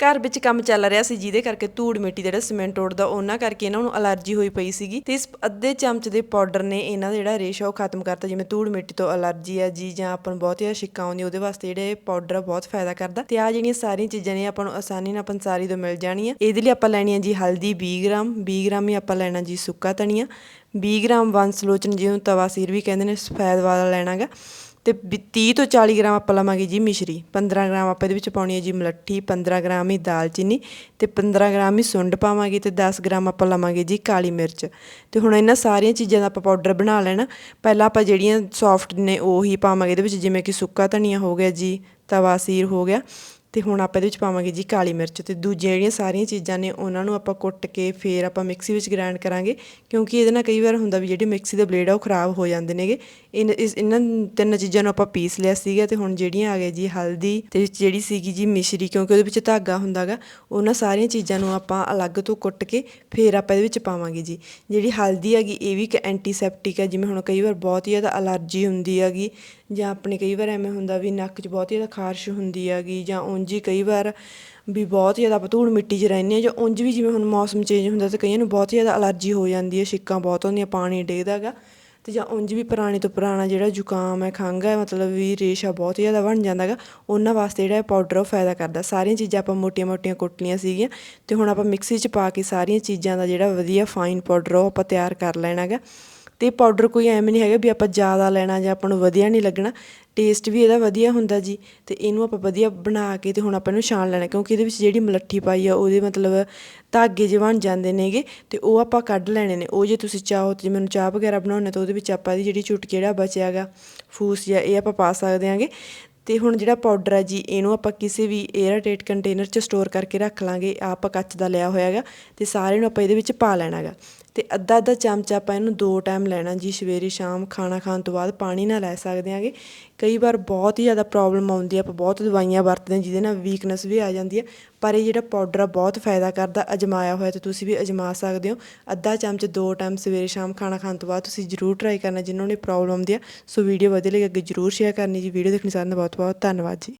ਘਰ ਵਿੱਚ ਕੰਮ ਚੱਲ ਰਿਹਾ ਸੀ, ਜਿਹਦੇ ਕਰਕੇ ਧੂੜ ਮਿੱਟੀ ਜਿਹੜਾ ਸੀਮੈਂਟ ਉੱਡਦਾ ਉਹਨਾਂ ਕਰਕੇ ਇਹਨਾਂ ਨੂੰ ਅਲਰਜੀ ਹੋਈ ਪਈ ਸੀਗੀ ਤੇ ਇਸ ਅੱਧੇ ਚਮਚ ਦੇ ਪਾਊਡਰ ਨੇ ਇਹਨਾਂ ਦਾ ਜਿਹੜਾ ਰੇਸ਼ਾ ਉਹ ਖਤਮ ਕਰਤਾ, ਜਿਵੇਂ ਧੂੜ ਮਿੱਟੀ ਤੋਂ ਅਲਰਜੀ ਆ ਜੀ ਜਾਂ ਆਪਾਂ ਨੂੰ ਬਹੁਤ ਜ਼ਿਆਦਾ ਛਿੱਕਾਂ ਆਉਂਦੀ ਉਹਦੇ ਵਾਸਤੇ ਜਿਹੜੇ ਪਾਊਡਰ ਆ ਬਹੁਤ ਫਾਇਦਾ ਕਰਦਾ ਤੇ ਆ ਜਿਹੜੀਆਂ ਸਾਰੀਆਂ ਚੀਜ਼ਾਂ ਨੇ, ਆਪਾਂ ਨੂੰ ਆਸਾਨੀ ਨਾਲ ਪੰਸਾਰੀ ਤੋਂ ਮਿਲ ਜਾਣੀਆਂ। ਇਹਦੇ ਲਈ ਆਪਾਂ ਲੈਣੀ ਆ ਜੀ ਹਲਦੀ 20 ਗ੍ਰਾਮ 20 ਗ੍ਰਾਮ ਹੀ ਆਪਾਂ ਲੈਣਾ ਜੀ ਸੁੱਕਾ ਧਨੀਆ 20 ਗ੍ਰਾਮ ਵੰਸਲੋਚਨ ਜਿਹਨੂੰ ਤਵਾ ਸੀਰ ਵੀ ਕਹਿੰਦੇ ਨੇ, ਸਫੈਦ ਵਾਲਾ ਲੈਣਾਗਾ। ਤੇ ਵੀ 30 ਤੋਂ 40 ਗ੍ਰਾਮ ਆਪਾਂ ਲਵਾਂਗੇ ਜੀ ਮਿਸ਼ਰੀ। 15 ਗ੍ਰਾਮ ਆਪਾਂ ਇਹਦੇ ਵਿੱਚ ਪਾਉਣੀ ਹੈ ਜੀ ਮਲੱਠੀ 15 ਗ੍ਰਾਮ ਹੀ ਦਾਲਚੀਨੀ ਤੇ 15 ਗ੍ਰਾਮ ਹੀ ਸੁੰਡ ਪਾਵਾਂਗੇ ਤੇ 10 ਗ੍ਰਾਮ ਆਪਾਂ ਲਵਾਂਗੇ ਜੀ ਕਾਲੀ ਮਿਰਚ। ਤੇ ਹੁਣ ਇਹਨਾਂ ਸਾਰੀਆਂ ਚੀਜ਼ਾਂ ਦਾ ਆਪਾਂ ਪਾਊਡਰ ਬਣਾ ਲੈਣਾ। ਪਹਿਲਾਂ ਆਪਾਂ ਜਿਹੜੀਆਂ ਸੌਫਟ ਨੇ ਉਹੀ ਪਾਵਾਂਗੇ ਇਹਦੇ ਵਿੱਚ ਜਿਵੇਂ ਕਿ ਸੁੱਕਾ ਧਨੀਆ ਹੋ ਗਿਆ ਜੀ, ਤਵਾ, ਸੀਰ ਹੋ ਗਿਆ। ਤੇ ਹੁਣ ਆਪਾਂ ਇਹਦੇ ਵਿੱਚ ਪਾਵਾਂਗੇ ਜੀ ਕਾਲੀ ਮਿਰਚ ਤੇ ਦੂਜੀਆਂ ਜਿਹੜੀਆਂ ਸਾਰੀਆਂ ਚੀਜ਼ਾਂ ਨੇ, ਉਹਨਾਂ ਨੂੰ ਆਪਾਂ ਕੁੱਟ ਕੇ ਫੇਰ ਆਪਾਂ ਮਿਕਸੀ ਵਿੱਚ ਗ੍ਰਾਈਂਡ ਕਰਾਂਗੇ, ਕਿਉਂਕਿ ਇਹਦੇ ਨਾਲ ਕਈ ਵਾਰ ਹੁੰਦਾ ਵੀ ਜਿਹੜੀ ਮਿਕਸੀ ਦੇ ਬਲੇਡ ਆ ਉਹ ਖਰਾਬ ਹੋ ਜਾਂਦੇ ਨੇਗੇ। ਇਨ- ਇਸ, ਇਹਨਾਂ ਤਿੰਨ ਚੀਜ਼ਾਂ ਨੂੰ ਆਪਾਂ ਪੀਸ ਲਿਆ ਸੀਗਾ ਤੇ ਹੁਣ ਜਿਹੜੀਆਂ ਆ ਗਏ ਜੀ ਹਲਦੀ ਤੇ ਜਿਹੜੀ ਸੀਗੀ ਜੀ ਮਿਸ਼ਰੀ, ਕਿਉਂਕਿ ਉਹਦੇ ਵਿੱਚ ਧਾਗਾ ਹੁੰਦਾਗਾ, ਉਹਨਾਂ ਸਾਰੀਆਂ ਚੀਜ਼ਾਂ ਨੂੰ ਆਪਾਂ ਅਲੱਗ ਤੋਂ ਕੁੱਟ ਕੇ ਫੇਰ ਆਪਾਂ ਇਹਦੇ ਵਿੱਚ ਪਾਵਾਂਗੇ ਜੀ। ਜਿਹੜੀ ਹਲਦੀ ਹੈਗੀ, ਇਹ ਵੀ ਇੱਕ ਐਂਟੀਸੈਪਟਿਕ ਹੈ ਜਿਵੇਂ ਹੁਣ ਕਈ ਵਾਰ ਬਹੁਤ ਹੀ ਜ਼ਿਆਦਾ ਅਲਰਜੀ ਹੁੰਦੀ ਹੈਗੀ ਜਾਂ ਆਪਣੇ ਕਈ ਵਾਰ ਐਵੇਂ ਹੁੰਦਾ ਵੀ ਨੱਕ 'ਚ ਬਹੁਤ ਹੀ ਜ਼ਿਆਦਾ ਖਾਰਸ਼ ਹੁੰਦੀ ਹੈਗੀ ਜਾਂ ਉਂਝ ਹੀ ਕਈ ਵਾਰ ਵੀ ਬਹੁਤ ਜ਼ਿਆਦਾ ਆਪਾਂ ਧੂੜ ਮਿੱਟੀ 'ਚ ਰਹਿੰਦੇ ਹਾਂ ਜਾਂ ਉਂਝ ਵੀ ਜਿਵੇਂ ਹੁਣ ਮੌਸਮ ਚੇਂਜ ਹੁੰਦਾ ਤਾਂ ਕਈਆਂ ਨੂੰ ਬਹੁਤ ਜ਼ਿਆਦਾ ਅਲਰਜੀ ਹੋ ਜਾਂਦੀ ਹੈ, ਛਿੱਕਾਂ ਬਹੁਤ ਹੁੰਦੀਆਂ, ਪਾਣੀ ਡਿੱਗਦਾ ਹੈਗਾ ਤੇ ਜਾਂ ਉਂਝ ਵੀ ਪੁਰਾਣੇ ਤੋਂ ਪੁਰਾਣਾ ਜਿਹੜਾ ਜ਼ੁਕਾਮ ਹੈ, ਖੰਘ ਹੈ, ਮਤਲਬ ਵੀ ਰੇਸ਼ਾ ਬਹੁਤ ਜ਼ਿਆਦਾ ਬਣ ਜਾਂਦਾ ਹੈਗਾ, ਉਹਨਾਂ ਵਾਸਤੇ ਜਿਹੜਾ ਪਾਊਡਰ ਉਹ ਫਾਇਦਾ ਕਰਦਾ। ਸਾਰੀਆਂ ਚੀਜ਼ਾਂ ਆਪਾਂ ਮੋਟੀਆਂ-ਮੋਟੀਆਂ ਕੁੱਟਣੀਆਂ ਸੀਗੀਆਂ ਤੇ ਹੁਣ ਆਪਾਂ ਮਿਕਸੀ 'ਚ ਪਾ ਕੇ ਸਾਰੀਆਂ ਚੀਜ਼ਾਂ ਦਾ ਜਿਹੜਾ ਵਧੀਆ ਫਾਈਨ ਪਾਊਡਰ ਉਹ ਆਪਾਂ ਤਿਆਰ ਕਰ ਲੈਣਾ ਹੈਗਾ। ਤੇ ਪਾਊਡਰ ਕੋਈ ਐਵੇਂ ਨਹੀਂ ਹੈਗਾ ਵੀ ਆਪਾਂ ਜ਼ਿਆਦਾ ਲੈਣਾ ਜਾਂ ਆਪਾਂ ਨੂੰ ਵਧੀਆ ਨਹੀਂ ਲੱਗਣਾ। ਟੇਸਟ ਵੀ ਇਹਦਾ ਵਧੀਆ ਹੁੰਦਾ ਜੀ ਤੇ ਇਹਨੂੰ ਆਪਾਂ ਵਧੀਆ ਬਣਾ ਕੇ ਤੇ ਹੁਣ ਆਪਾਂ ਇਹਨੂੰ ਛਾਣ ਲੈਣਾ ਕਿਉਂਕਿ ਇਹਦੇ ਵਿੱਚ ਜਿਹੜੀ ਮਲੱਠੀ ਪਾਈ ਆ ਉਹਦੇ ਮਤਲਬ ਧਾਗੇ ਜਿਹੇ ਬਣ ਜਾਂਦੇ ਨੇਗੇ ਤੇ ਉਹ ਆਪਾਂ ਕੱਢ ਲੈਣੇ ਨੇ। ਉਹ ਜੇ ਤੁਸੀਂ ਚਾਹੋ ਤੇ ਮੈਨੂੰ ਚਾਹ ਵਗੈਰਾ ਬਣਾਉਣਾ ਤਾਂ ਉਹਦੇ ਵਿੱਚ ਆਪਾਂ ਦੀ ਜਿਹੜੀ ਚੁਟਕੀ ਜਿਹੜਾ ਬਚਿਆ ਗਾ ਫੂਸ ਜਾਂ ਇਹ ਆਪਾਂ ਪਾ ਸਕਦੇ ਆਂਗੇ ਤੇ ਹੁਣ ਜਿਹੜਾ ਪਾਊਡਰ ਹੈ ਜੀ ਇਹਨੂੰ ਆਪਾਂ ਕਿਸੇ ਵੀ 에ਅਰਟਾਈਟ ਕੰਟੇਨਰ 'ਚ ਸਟੋਰ ਕਰਕੇ ਰੱਖ ਲਾਂਗੇ। ਆਹ ਆਪਾਂ ਕੱਚ ਦਾ ਲਿਆ ਹੋਇਆ ਹੈਗਾ ਤੇ ਸਾਰੇ ਨੂੰ ਆਪਾਂ ਇਹਦੇ ਵਿੱਚ ਪਾ ਲੈਣਾ ਹੈਗਾ। ਤੇ ਅੱਧਾ ਅੱਧਾ ਚਮਚ ਆਪਾਂ ਇਹਨੂੰ ਦੋ ਟਾਈਮ ਲੈਣਾ ਜੀ, ਸਵੇਰੇ ਸ਼ਾਮ ਖਾਣਾ ਖਾਣ ਤੋਂ ਬਾਅਦ ਪਾਣੀ ਨਾਲ ਲੈ ਸਕਦੇ ਆਂਗੇ ਕਈ ਵਾਰ ਬਹੁਤ ਹੀ ਜ਼ਿਆਦਾ ਪ੍ਰੋਬਲਮ ਆਉਂਦੀ ਹੈ ਆਪਾਂ ਬਹੁਤ ਦਵਾਈਆਂ ਵਰਤਦੇ ਹਾਂ ਜਿਹਦੇ ਨਾਲ ਵੀਕਨੈਸ ਵੀ ਆ ਜਾਂਦੀ ਆ, ਪਰ ਇਹ ਜਿਹੜਾ ਪਾਊਡਰ ਆ ਬਹੁਤ ਫਾਇਦਾ ਕਰਦਾ, ਅਜਮਾਇਆ ਹੋਇਆ ਤੇ ਤੁਸੀਂ ਵੀ ਅਜਮਾ ਸਕਦੇ ਹੋ। ਅੱਧਾ ਚਮਚ ਦੋ ਟਾਈਮ ਸਵੇਰੇ ਸ਼ਾਮ ਖਾਣਾ ਖਾਣ ਤੋਂ ਬਾਅਦ ਤੁਸੀਂ ਜ਼ਰੂਰ ਟਰਾਈ ਕਰਨਾ, ਜਿਨ੍ਹਾਂ ਨੂੰ ਪ੍ਰੋਬਲਮ ਆਉਂਦੀ ਆ। ਸੋ ਵੀਡੀਓ ਵਧੀਆ ਲੱਗੇ ਅੱਗੇ ਜ਼ਰੂਰ ਸ਼ੇਅਰ ਕਰਨੀ ਜੀ। ਵੀਡੀਓ ਦੇਖਣੀ ਸਾਰਿਆਂ ਦਾ ਬਹੁਤ ਬਹੁਤ ਧੰਨਵਾਦ ਜੀ।